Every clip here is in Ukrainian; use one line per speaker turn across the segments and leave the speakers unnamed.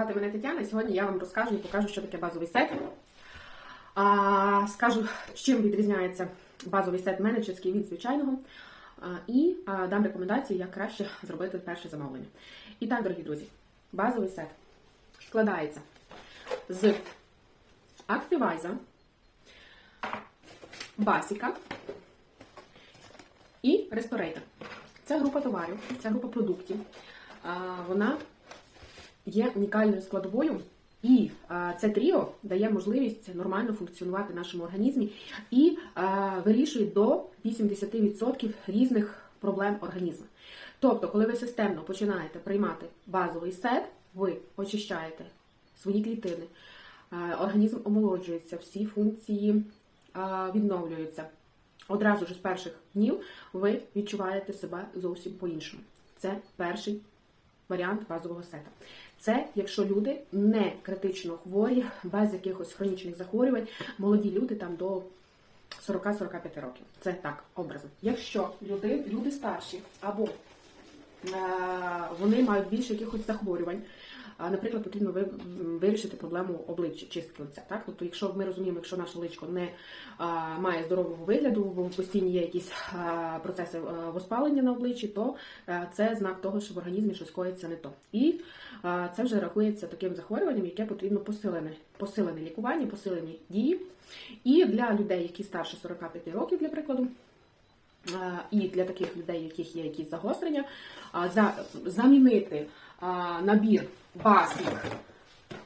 звати мене Тетяна, сьогодні я вам розкажу і покажу, що таке базовий сет. А, скажу, чим відрізняється базовий сет менеджерський від звичайного. І дам рекомендації, як краще зробити перше замовлення. І так, дорогі друзі, базовий сет складається з Activize, Басіка і Restorator. Це група товарів, це група продуктів. Вона є унікальною складовою, і це тріо дає можливість нормально функціонувати в нашому організмі і вирішує до 80% різних проблем організму. Тобто, коли ви системно починаєте приймати базовий сет, ви очищаєте свої клітини, організм омолоджується, всі функції відновлюються. Одразу ж з перших днів ви відчуваєте себе зовсім по-іншому. Це перший варіант базового сета. Це якщо люди не критично хворі, без якихось хронічних захворювань, молоді люди там до 40-45 років. Це так, образно. Якщо люди, люди старші або е, вони мають більше якихось захворювань, Наприклад, потрібно вирішити проблему обличчя, чистки лиця. Так? Тобто, якщо ми розуміємо, якщо наше личко не має здорового вигляду, бо постійно є якісь процеси воспалення на обличчі, то це знак того, що в організмі щось коїться не то. І це вже рахується таким захворюванням, яке потрібно посилене, посилене лікування, посилені дії. І для людей, які старше 45 років, для прикладу, і для таких людей, у яких є якісь загострення, за, замінити набір Basic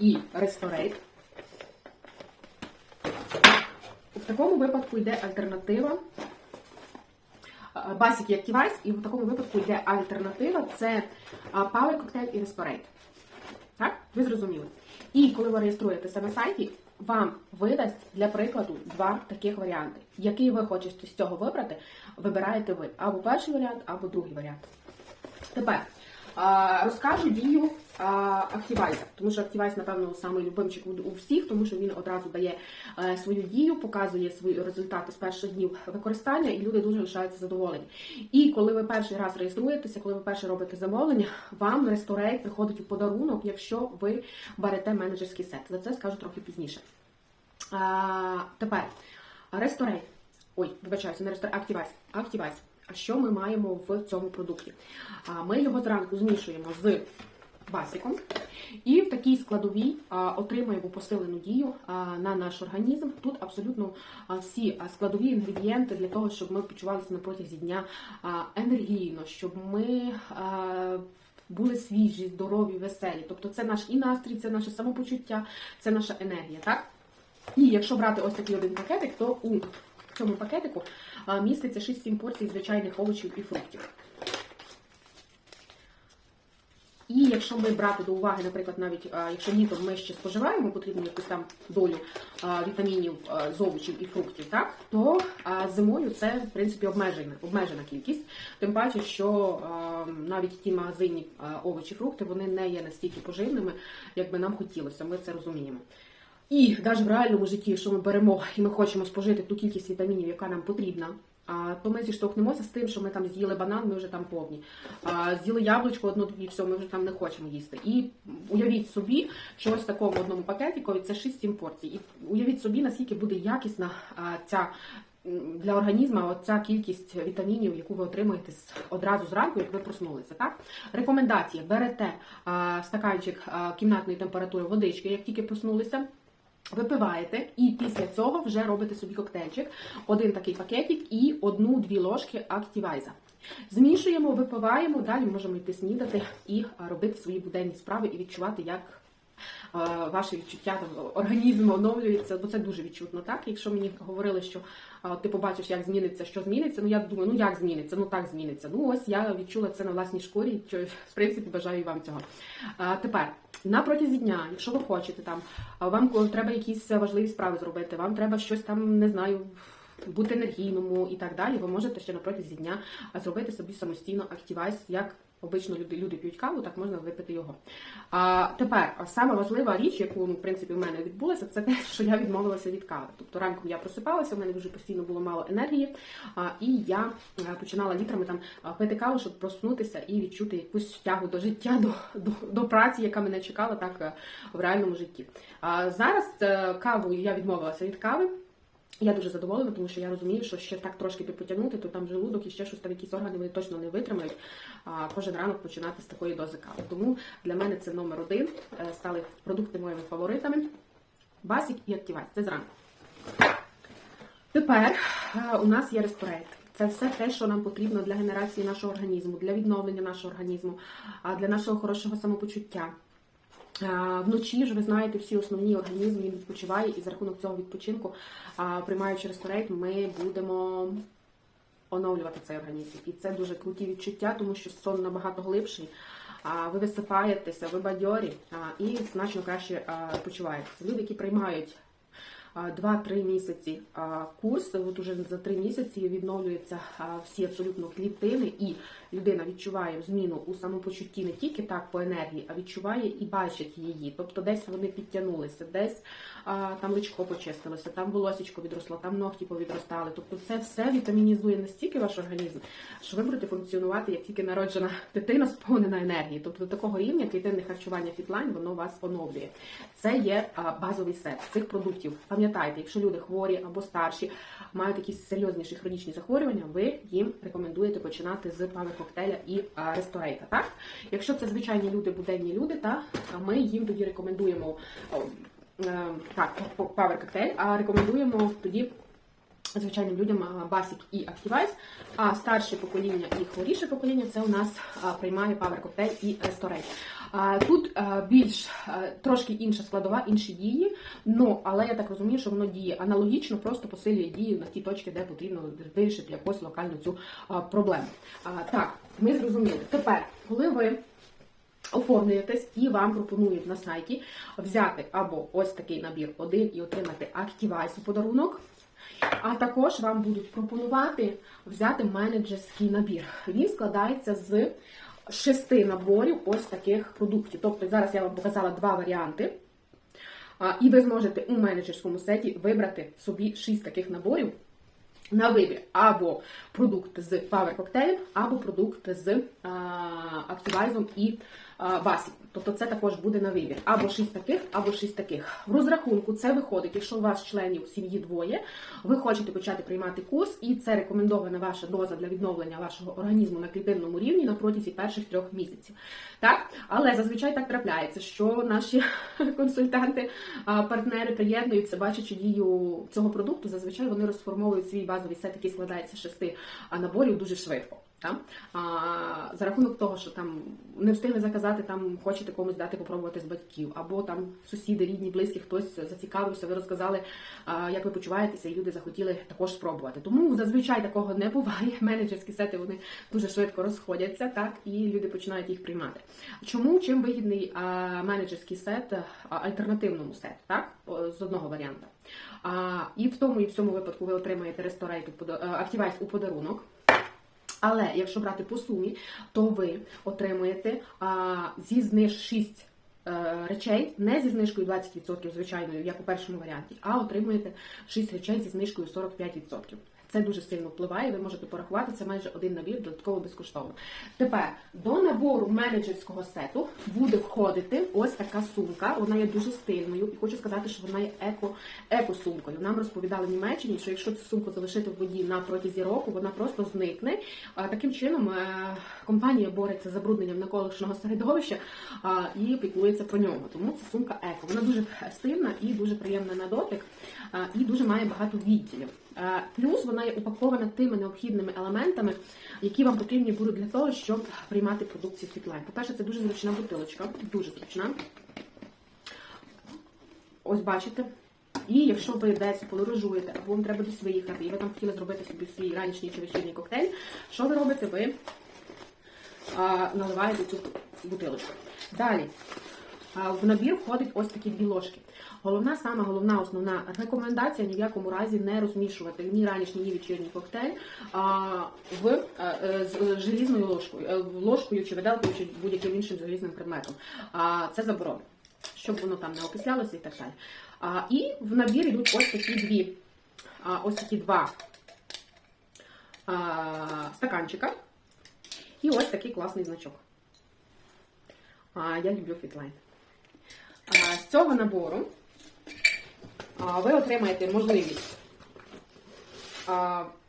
і Restorate. В такому випадку йде альтернатива. Basic і Activize, і в такому випадку йде альтернатива це Power Cocktail і Restorate. Так? Ви зрозуміли. І коли ви реєструєтеся на сайті, вам видасть для прикладу два таких варіанти. Який ви хочете з цього вибрати, вибираєте ви або перший варіант, або другий варіант. Тепер розкажу дію Activize, тому що Activize, напевно, самий любимчик у всіх, тому що він одразу дає е, свою дію, показує свої результати з перших днів використання, і люди дуже лишаються задоволені. І коли ви перший раз реєструєтеся, коли ви перше робите замовлення, вам Restorate приходить у подарунок, якщо ви берете менеджерський сет. За це скажу трохи пізніше. А, тепер Restorate. Ой, вибачаюся, не Restorate, Activize. Activize. Що ми маємо в цьому продукті? Ми його зранку змішуємо з басиком і в такій складовій отримуємо посилену дію на наш організм. Тут абсолютно всі складові інгредієнти для того, щоб ми почувалися на протязі дня енергійно, щоб ми. були свіжі, здорові, веселі. Тобто це наш і настрій, це наше самопочуття, це наша енергія, так? І якщо брати ось такий один пакетик, то у цьому пакетику міститься 6-7 порцій звичайних овочів і фруктів. І якщо ми брати до уваги, наприклад, навіть якщо літом ми ще споживаємо потрібну якусь там долю вітамінів з овочів і фруктів, так то зимою це в принципі обмежена, обмежена кількість. Тим паче, що навіть ті магазинні овочі, фрукти вони не є настільки поживними, як би нам хотілося. Ми це розуміємо. І навіть в реальному житті, якщо ми беремо і ми хочемо спожити ту кількість вітамінів, яка нам потрібна, то ми зіштовхнемося з тим, що ми там з'їли банан, ми вже там повні. З'їли яблучко одно і все, ми вже там не хочемо їсти. І уявіть собі, що ось в такому одному пакетикові це 6-7 порцій. І уявіть собі, наскільки буде якісна ця. Для організму ця кількість вітамінів, яку ви отримуєте одразу зранку, як ви проснулися. Так? Рекомендації: берете а, стаканчик а, кімнатної температури водички, як тільки проснулися. Випиваєте і після цього вже робите собі коктейльчик, один такий пакетик і одну-дві ложки активайза. Змішуємо, випиваємо, далі можемо йти снідати і робити свої буденні справи і відчувати, як ваше відчуття там, організму оновлюється, бо це дуже відчутно. Так, якщо мені говорили, що ти побачиш, як зміниться, що зміниться, ну я думаю, ну як зміниться, ну так зміниться. Ну ось я відчула це на власній шкурі, що в принципі бажаю вам цього. А, тепер. На протязі дня, якщо ви хочете там, вам треба якісь важливі справи зробити, вам треба щось там, не знаю, бути енергійному і так далі, ви можете ще на протязі дня зробити собі самостійно активайз як обично люди, люди п'ють каву, так можна випити його. А тепер саме важлива річ, яку ну, в принципі в мене відбулася, це те, що я відмовилася від кави. Тобто ранком я просипалася, в мене дуже постійно було мало енергії, а, і я починала літрами там пити каву, щоб проснутися і відчути якусь тягу до життя, до, до, до праці, яка мене чекала так е, в реальному житті. А зараз е, кавою я відмовилася від кави. Я дуже задоволена, тому що я розумію, що ще так трошки потягнути, то там желудок і ще щось там якісь органи вони точно не витримають. А кожен ранок починати з такої дози кави. Тому для мене це номер один. Е, Стали продукти моїми фаворитами. Басік і Актівайс. Це зранку. Тепер е, у нас є респорейт. Це все те, що нам потрібно для генерації нашого організму, для відновлення нашого організму, для нашого хорошого самопочуття. А, Вночі ж ви знаєте, всі основні організм він відпочиває, і за рахунок цього відпочинку, приймаючи ресторейт, ми будемо оновлювати цей організм. І це дуже круті відчуття, тому що сон набагато глибший. Ви висипаєтеся, ви бадьорі і значно краще а, почуваєтеся. Люди, які приймають 2-3 місяці курс, от уже за 3 місяці відновлюються всі абсолютно клітини, і людина відчуває зміну у самопочутті не тільки так по енергії, а відчуває і бачить її. Тобто десь вони підтягнулися, десь там личко почистилося, там волосічко відросло, там ногті повідростали. Тобто це все вітамінізує настільки ваш організм, що ви будете функціонувати як тільки народжена дитина, сповнена енергії. Тобто до такого рівня клітинне харчування фітлайн воно вас оновлює. Це є базовий сет цих продуктів. Пам'ятайте, якщо люди хворі або старші, мають якісь серйозніші хронічні захворювання, ви їм рекомендуєте починати з павер коктейля і а, ресторейта. Так, якщо це звичайні люди, буденні люди, та ми їм тоді рекомендуємо. е, Так, павер коктейль, а рекомендуємо тоді звичайним людям а, Basic і Activize, а старше покоління і хворіше покоління це у нас приймає Power Cocktail і Restorate. Тут більш трошки інша складова, інші дії, но, але я так розумію, що воно діє аналогічно, просто посилює дію на ті точки, де потрібно вирішити якось локально цю проблему. Так, ми зрозуміли. Тепер, коли ви оформлюєтесь і вам пропонують на сайті взяти або ось такий набір один і отримати Activize у подарунок. А також вам будуть пропонувати взяти менеджерський набір. Він складається з шести наборів ось таких продуктів. Тобто зараз я вам показала два варіанти. І ви зможете у менеджерському сеті вибрати собі шість таких наборів на вибір або продукт з Power Cocktail, або продукт з а, Activizem і а, Basic. Тобто це також буде на вибір. Або 6 таких, або 6 таких. В розрахунку це виходить, якщо у вас членів сім'ї двоє, ви хочете почати приймати курс, і це рекомендована ваша доза для відновлення вашого організму на клітинному рівні на протязі перших трьох місяців. Так? Але зазвичай так трапляється, що наші консультанти, партнери приєднуються, бачачи дію цього продукту, зазвичай вони розформовують свій базовий сет, який складається з шести наборів дуже швидко. Так? А, за рахунок того, що там не встигли заказати, там хочете комусь дати попробувати з батьків, або там сусіди, рідні, близькі, хтось зацікавився, ви розказали, а, як ви почуваєтеся, і люди захотіли також спробувати. Тому зазвичай такого не буває. Менеджерські сети вони дуже швидко розходяться, так і люди починають їх приймати. Чому чим вигідний а, менеджерський сет а, альтернативному сету, так з одного варіанта? А, і в тому і в цьому випадку ви отримаєте ресторейт Activize у подарунок. Але якщо брати по сумі, то ви отримуєте а, зі зниж 6 е, речей, не зі знижкою 20% звичайною, як у першому варіанті, а отримуєте 6 речей зі знижкою 45%. Це дуже сильно впливає, ви можете порахувати, це майже один набір додатково безкоштовно. Тепер до набору менеджерського сету буде входити ось така сумка. Вона є дуже стильною, і хочу сказати, що вона є еко, еко-сумкою. Нам розповідали в Німеччині, що якщо цю сумку залишити в воді на протязі року, вона просто зникне. Таким чином е, компанія бореться з забрудненням навколишнього середовища і піклується про нього. Тому це сумка еко. Вона дуже стильна і дуже приємна на дотик, і дуже має багато відділів. Е, Плюс вона є упакована тими необхідними елементами, які вам потрібні будуть для того, щоб приймати продукцію Фітлайн. По-перше, це дуже зручна бутилочка, дуже зручна. Ось бачите. І якщо ви десь подорожуєте, або вам треба десь виїхати, і ви там хотіли зробити собі свій ранішній чи вечірній коктейль, що ви робите? Ви а, наливаєте цю бутилочку. Далі. А, В набір входить ось такі дві ложки. Головна, сама головна основна рекомендація ні в якому разі не розмішувати ні ранішній, ні вечірній коктейль а, в е, е, з желізною ложкою, е, ложкою чи виделкою, чи будь-яким іншим залізним предметом. А, це заборонено, щоб воно там не окислялося і так далі. А, і в набір йдуть ось такі дві, а, ось такі два а, стаканчика. І ось такий класний значок. А, я люблю фітлайн. З цього набору ви отримаєте можливість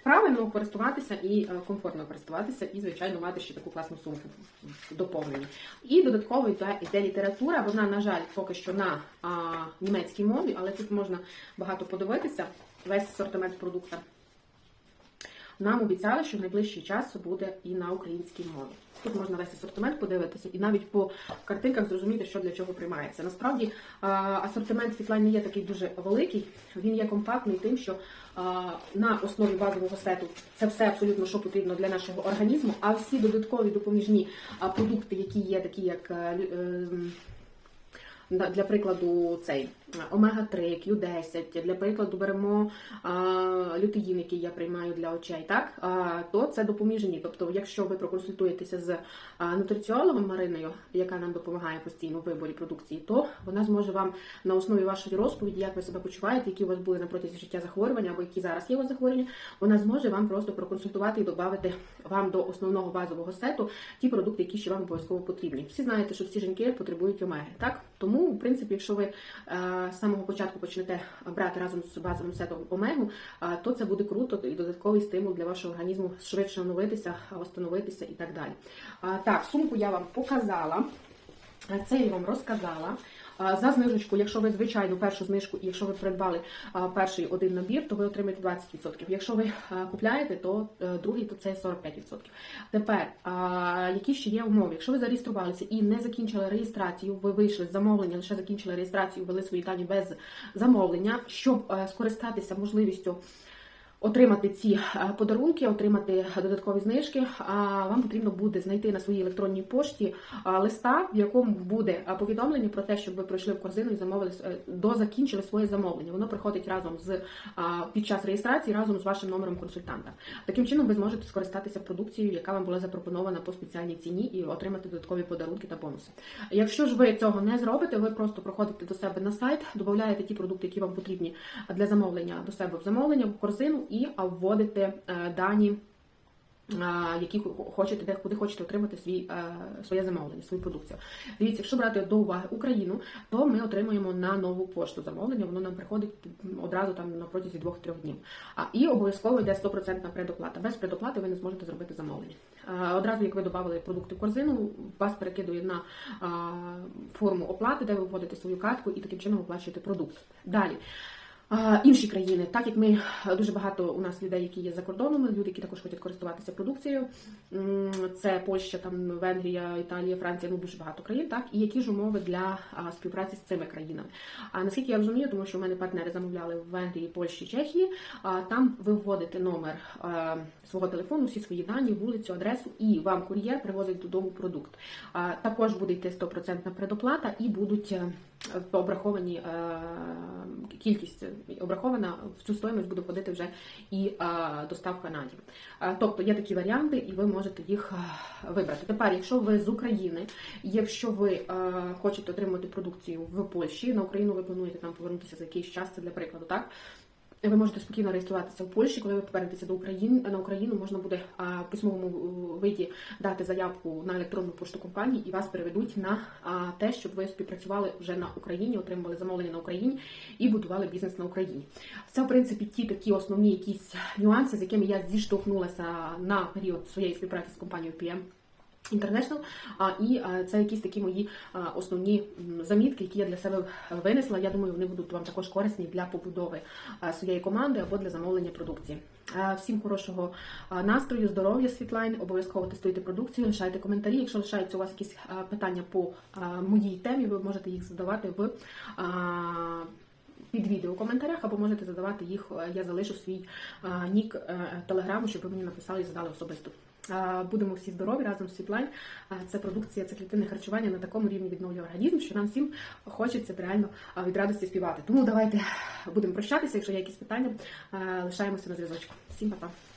правильно користуватися і е, комфортно користуватися, і, звичайно, мати ще таку класну сумку доповнені. І додатково йде, йде література. Вона, на жаль, поки що на німецькій мові, але тут можна багато подивитися. Весь асортимент продукту. Нам обіцяли, що в найближчий час буде і на українській мові. Тут можна весь асортимент подивитися і навіть по картинках зрозуміти, що для чого приймається. Насправді асортимент Фітлайн не є такий дуже великий, він є компактний тим, що на основі базового сету це все абсолютно, що потрібно для нашого організму, а всі додаткові допоміжні продукти, які є, такі як. е, е, на- Для прикладу, цей омега-3, Q10, для прикладу беремо лютеїн, який я приймаю для очей, так то це допоміжні. Тобто, якщо ви проконсультуєтеся з нутриціологом Мариною, яка нам допомагає постійно в виборі продукції, то вона зможе вам на основі вашої розповіді, як ви себе почуваєте, які у вас були на протязі життя захворювання або які зараз є у вас захворювання, вона зможе вам просто проконсультувати і додати вам до основного базового сету ті продукти, які ще вам обов'язково потрібні. Всі знаєте, що всі жінки потребують омеги, так тому, в принципі, якщо ви з самого початку почнете брати разом з базовим сетом омегу, то це буде круто і додатковий стимул для вашого організму швидше оновитися, встановитися і так далі. Так, сумку я вам показала. Е, Це я вам розказала. За знижечку, якщо ви звичайну першу знижку, якщо ви придбали перший один набір, то ви отримаєте 20%. Якщо ви купляєте, то е, другий то це 45%. Тепер, які ще є умови? Якщо ви зареєструвалися і не закінчили реєстрацію, ви вийшли з замовлення, лише закінчили реєстрацію, ввели свої дані без замовлення, щоб е, скористатися можливістю. Отримати ці е, подарунки, отримати додаткові знижки. Вам потрібно буде знайти на своїй електронній пошті листа, в якому буде повідомлення про те, щоб ви пройшли в корзину і замовили е, до закінчили своє замовлення. Воно приходить разом з під час реєстрації, разом з вашим номером консультанта. Таким чином, ви зможете скористатися продукцією, яка вам була запропонована по спеціальній ціні, і отримати додаткові подарунки та бонуси. Якщо ж ви цього не зробите, ви просто проходите до себе на сайт, додаєте ті продукти, які вам потрібні для замовлення до себе в замовлення в корзину і вводите е, дані. Які хочете, де куди хочете отримати свій е, своє замовлення, свою продукцію. Дивіться, якщо брати до уваги Україну, то ми отримуємо на нову пошту замовлення. Воно нам приходить одразу там на протязі 2-3 днів. І обов'язково йде 100% предоплата. Без предоплати ви не зможете зробити замовлення. Е, Одразу, як ви додали продукти в корзину, вас перекидує на форму оплати, де ви вводите свою картку і таким чином оплачуєте продукт. Далі. Інші країни, так як ми дуже багато у нас людей, які є за кордоном, люди, які також хочуть користуватися продукцією. Це Польща, там Венгрія, Італія, Франція, ну дуже багато країн. Так і які ж умови для співпраці з цими країнами? А наскільки я розумію, тому що в мене партнери замовляли в Венгрії, Польщі, Чехії. А там ви вводите номер свого телефону, всі свої дані, вулицю, адресу, і вам кур'єр привозить додому продукт. А, також буде йти 100% предоплата і будуть. е, обраховані е, кількість обрахована в цю стоїмость буде входити вже і доставка на дім. Тобто є такі варіанти, і ви можете їх вибрати. Тепер, якщо ви з України, якщо ви хочете отримати продукцію в Польщі, на Україну ви плануєте там повернутися за якийсь час, це для прикладу, так. Ви можете спокійно реєструватися в Польщі, коли ви повернетеся до України на Україну, можна буде в письмовому е, виді дати заявку на електронну пошту компанії і вас переведуть на те, щоб ви співпрацювали вже на Україні, отримували замовлення на Україні і будували бізнес на Україні. Це в принципі ті такі основні якісь нюанси, з якими я зіштовхнулася на період своєї співпраці з компанією PM. International, і це якісь такі мої основні замітки, які я для себе винесла. Я думаю, вони будуть вам також корисні для побудови своєї команди або для замовлення продукції. Всім хорошого настрою, здоров'я, світлайн. Обов'язково тестуйте продукцію, лишайте коментарі. Якщо лишаються у вас якісь питання по моїй темі, ви можете їх задавати в. Під відео в коментарях або можете задавати їх. Я залишу свій нік е, телеграму, щоб ви мені написали і задали особисто. Будемо всі здорові разом з Світлань. Це продукція, це клітинне харчування на такому рівні відновлює організм, що нам всім хочеться реально від радості співати. Тому давайте будемо прощатися. Якщо є якісь питання, лишаємося на зв'язочку. Всім па-па!